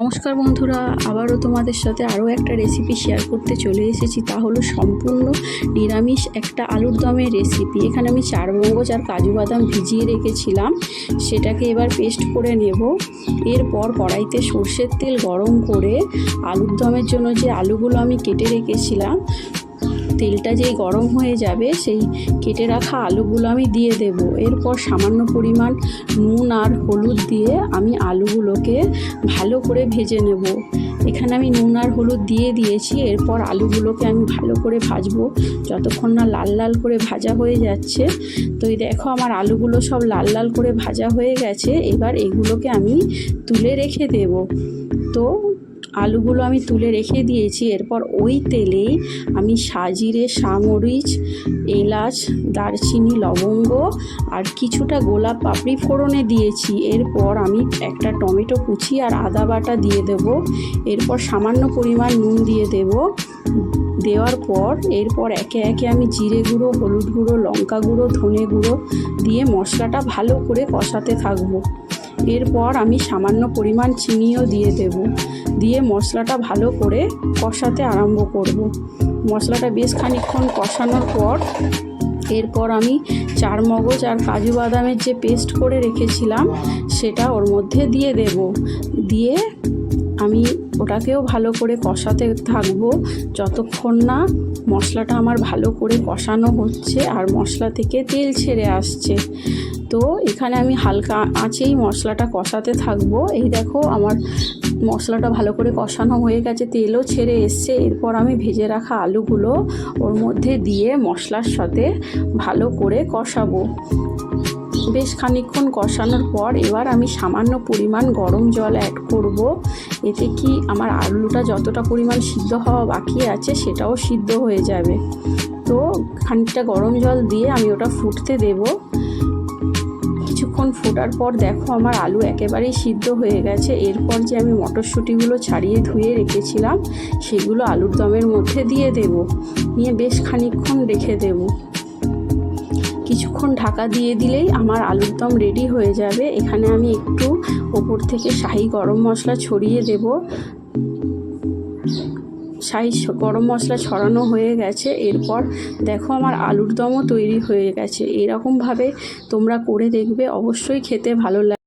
নমস্কার বন্ধুরা, আবারও তোমাদের সাথে আরও একটা রেসিপি শেয়ার করতে চলে এসেছি। তা হলো সম্পূর্ণ নিরামিষ একটা আলুর দমের রেসিপি এখানে আমি চার মগজ আর কাজু বাদাম ভিজিয়ে রেখেছিলাম। সেটাকে এবার পেস্ট করে নেব। এরপর কড়াইতে সর্ষের তেল গরম করে আলুর দমের জন্য যে আলুগুলো আমি কেটে রেখেছিলাম তেলটা যেই গরম হয়ে যাবে, সেই কেটে রাখা আলুগুলো আমি দিয়ে দেব। এরপর সামান্য পরিমাণ নুন আর হলুদ দিয়ে আমি আলুগুলোকে ভালো করে ভেজে নেব। এখানে আমি নুন আর হলুদ দিয়ে দিয়েছি, এরপর আলুগুলোকে আমি ভালো করে ভাজবো। যতক্ষণ না লাল লাল করে ভাজা হয়ে যাচ্ছে, তো এই দেখো আমার আলুগুলো সব লাল লাল করে ভাজা হয়ে গেছে। এবার এগুলোকে আমি তুলে রেখে দেব। তো আলুগুলো আমি তুলে রেখে দিয়েছি। এরপর ওই তেলেই আমি সাজিরে সামরিচ এলাচ, দারচিনি, লবঙ্গ আর কিছুটা গোলাপ পাপড়ি ফোড়নে দিয়েছি। এরপর আমি একটা টমেটো কুচি আর আদা বাটা দিয়ে দেব। এরপর সামান্য পরিমাণ নুন দিয়ে দেব। দেওয়ার পর এরপর একে একে আমি জিরে গুঁড়ো, হলুদ গুঁড়ো, লঙ্কা গুঁড়ো, ধনে গুঁড়ো দিয়ে মশলাটা ভালো করে কষাতে থাকব। এরপর আমি সামান্য পরিমাণ চিনিও দিয়ে দেব দিয়ে মশলাটা ভালো করে কষাতে আরম্ভ করব। মশলাটা বেশ খানিক্ষণ কষানোর পর এরপর আমি চার মগজ আর কাজু বাদামের যে পেস্ট করে রেখেছিলাম, সেটা ওর মধ্যে দিয়ে দেব দিয়ে আমি ওটাকেও ভালো করে কষাতে থাকব। যতক্ষণ না মশলাটা আমার ভালো করে কষানো হচ্ছে আর মশলা থেকে তেল ছেড়ে আসছে। তো এখানে আমি হালকা আঁচেই মশলাটা কষাতে থাকব। এই দেখো আমার মশলাটা ভালো করে কষানো হয়ে গেছে, তেলও ছেড়ে এসছে। এরপর আমি ভেজে রাখা আলুগুলো ওর মধ্যে দিয়ে মশলার সাথে ভালো করে কষাবো। বেশ খানিকক্ষণ কষানোর পর এবার আমি সামান্য পরিমাণ গরম জল অ্যাড করব। এতে কি আমার আলুটা যতটা পরিমাণ সিদ্ধ হওয়া বাকি আছে সেটাও সিদ্ধ হয়ে যাবে। তো খানিকটা গরম জল দিয়ে আমি ওটা ফুটতে দেব। কিছুক্ষণ ফোটার পর দেখো আমার আলু একেবারেই সিদ্ধ হয়ে গেছে। এরপর যে আমি মটরশুঁটিগুলো ছাড়িয়ে ধুয়ে রেখেছিলাম, সেগুলো আলুর দমের মধ্যে দিয়ে দেব। নিয়ে বেশ খানিকক্ষণ রেখে দেবো। কিছুক্ষণ ঢাকা দিয়ে দিলেই আমার আলুর দম রেডি হয়ে যাবে। এখানে আমি একটু ওপর থেকে শাহি গরম মশলা ছড়িয়ে দেব। শাহি গরম মশলা ছড়ানো হয়ে গেছে। এরপর দেখো আমার আলুর দমও তৈরি হয়ে গেছে। এরকমভাবে তোমরা করে দেখবে। অবশ্যই খেতে ভালো লাগে